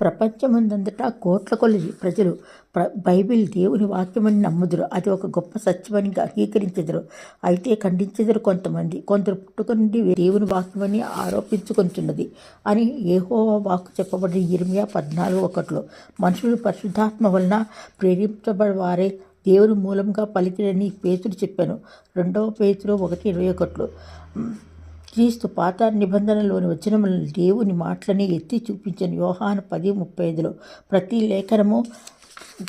ప్రపంచమందంతటా కోట్ల కొలది ప్రజలు ప్ర బైబిల్ దేవుని వాక్యమని నమ్ముదురు. అది ఒక గొప్ప సత్యమని అంగీకరించెదరు. అయితే ఖండించెదరు కొంతమంది. కొందరు పుట్టుక నుండి దేవుని వాక్యమని ఆరోపించుకుంటున్నది అని ఏహోవా వాక్కు చెప్పబడిన ఇర్మియా పద్నాలుగు ఒకటిలో. మనుషులు పరిశుద్ధాత్మ వలన ప్రేరేపించబడి వారే దేవుని మూలంగా పలికిరని పేతుడు చెప్పాను. రెండవ పేతులు ఒకటి ఇరవై ఒకటిలో. క్రీస్తు పాత నిబంధనలోని వచనములను దేవుని మాటలని ఎత్తి చూపించిన. యోహాను పది ముప్పై ఐదులో ప్రతి లేఖనము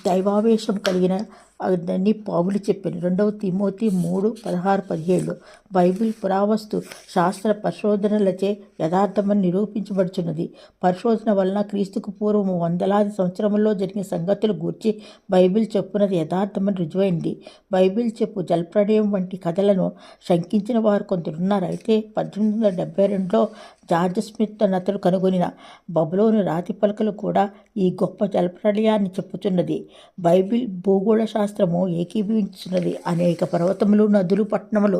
దైవావేశం కలిగిన అని పావులు చెప్పాను. రెండవ తిమోతి మూడు పదహారు పదిహేడు. బైబిల్ పురావస్తు శాస్త్ర పరిశోధనలచే యథార్థమని నిరూపించబడుచున్నది. పరిశోధన వలన క్రీస్తుకు పూర్వం వందలాది సంవత్సరంలో జరిగిన సంగతులు గూర్చి బైబిల్ చెప్పున్నది యథార్థమని రుజువైంది. బైబిల్ చెప్పు జలప్రడయం వంటి కథలను శంకించిన వారు కొందరున్నారు. అయితే పద్దెనిమిది వందల డెబ్బై రెండులో జార్జ్ స్మిత్ అతడు కనుగొనిన బబులోని రాతి పలకలు కూడా ఈ గొప్ప జలప్రళయాన్ని చెప్పుచున్నది. బైబిల్ భూగోళ శాస్త్ర శాస్త్రము ఏకీభవించినది. అనేక పర్వతములు నదులు పట్టణములు.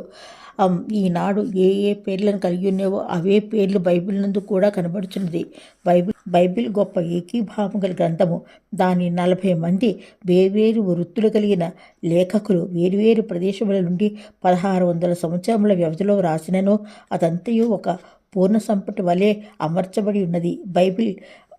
ఈనాడు ఏ ఏ పేర్లను కలిగి ఉన్నావో అవే పేర్లు బైబిల్ నందు కూడా కనబడుచున్నది. బైబిల్ బైబిల్ గొప్ప ఏకీభావం గల గ్రంథము. దాని నలభై మంది వేర్వేరు వృత్తులు కలిగిన లేఖకులు వేరువేరు ప్రదేశముల నుండి పదహారు వందల సంవత్సరముల వ్యవధిలో రాసినను అదంతయు ఒక పూర్ణ సంపటి వలె అమర్చబడి ఉన్నది. బైబిల్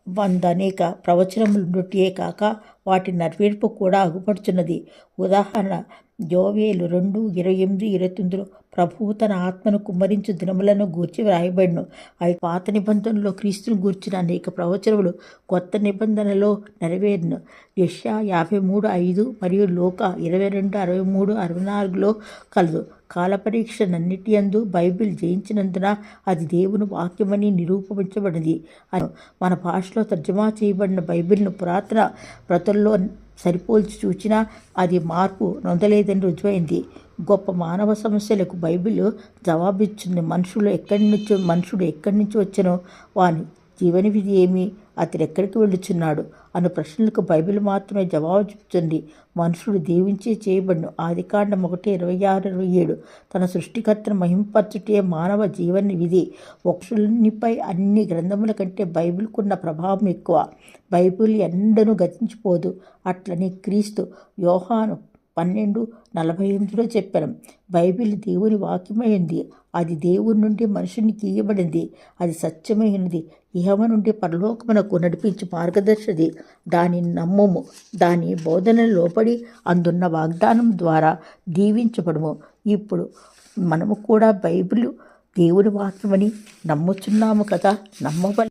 వంద అనేక ప్రవచనములుండుటే కాక వాటి నర్వేర్పు కూడా అగుపడుచున్నది. ఉదాహరణ జోవేలు రెండు ఇరవై ఎనిమిది ఇరవై తొమ్మిదిలో ప్రభువు తన ఆత్మను కుమ్మరించు దినములను గూర్చి వ్రాయబడిను. అవి పాత నిబంధనలో క్రీస్తును గూర్చిన అనేక ప్రవచనములు కొత్త నిబంధనలో నెరవేరును. యష్యా యాభై మూడు ఐదు మరియు లోక ఇరవై రెండు అరవై మూడు అరవై నాలుగులో కలదు. కాలపరీక్షనన్నిటి అందు బైబిల్ జయించినందున అది దేవుని వాక్యమని నిరూపించబడింది. మన భాషలో తర్జమా చేయబడిన బైబిల్ను పురాతన ప్రతుల్లో సరిపోల్చి చూచినా అది మార్పు నొందలేదని రుజువైంది. గొప్ప మానవ సమస్యలకు బైబిల్ జవాబిచ్చింది. మనుషులు ఎక్కడి నుంచో మనుషుడు ఎక్కడి నుంచి వచ్చనో వాని జీవన విధి ఏమి అతడు ఎక్కడికి వెళ్ళుచున్నాడు? అను ప్రశ్నలకు బైబిల్ మాత్రమే జవాబు చెబుతుంది. మనుషుడు దీవించే చేయబడిను. ఆదికాండం ఒకటి ఇరవై ఆరు ఇరవై ఏడు. తన సృష్టికర్తను మహింపరచుటే మానవ జీవన విధి. వక్షులనిపై అన్ని గ్రంథముల కంటే బైబిల్కున్న ప్రభావం ఎక్కువ. బైబిల్ ఎండను గతించిపోదు. అట్లని క్రీస్తు యోహాను పన్నెండు నలభై ఎనిమిదిలో చెప్పాను. బైబిల్ దేవుని వాక్యమైంది. అది దేవుని నుండి మనుషునికి ఇయ్యబడింది అది సత్యమైనది. ఇహమ నుండి పరలోకమునకు నడిపించి మార్గదర్శది. దాని నమ్ముము. దాని బోధన లోపడి అందున్న వాగ్దానం ద్వారా దీవించబడము. ఇప్పుడు మనము కూడా బైబిల్ దేవుని వాక్యమని నమ్ముచున్నాము కదా. నమ్మవల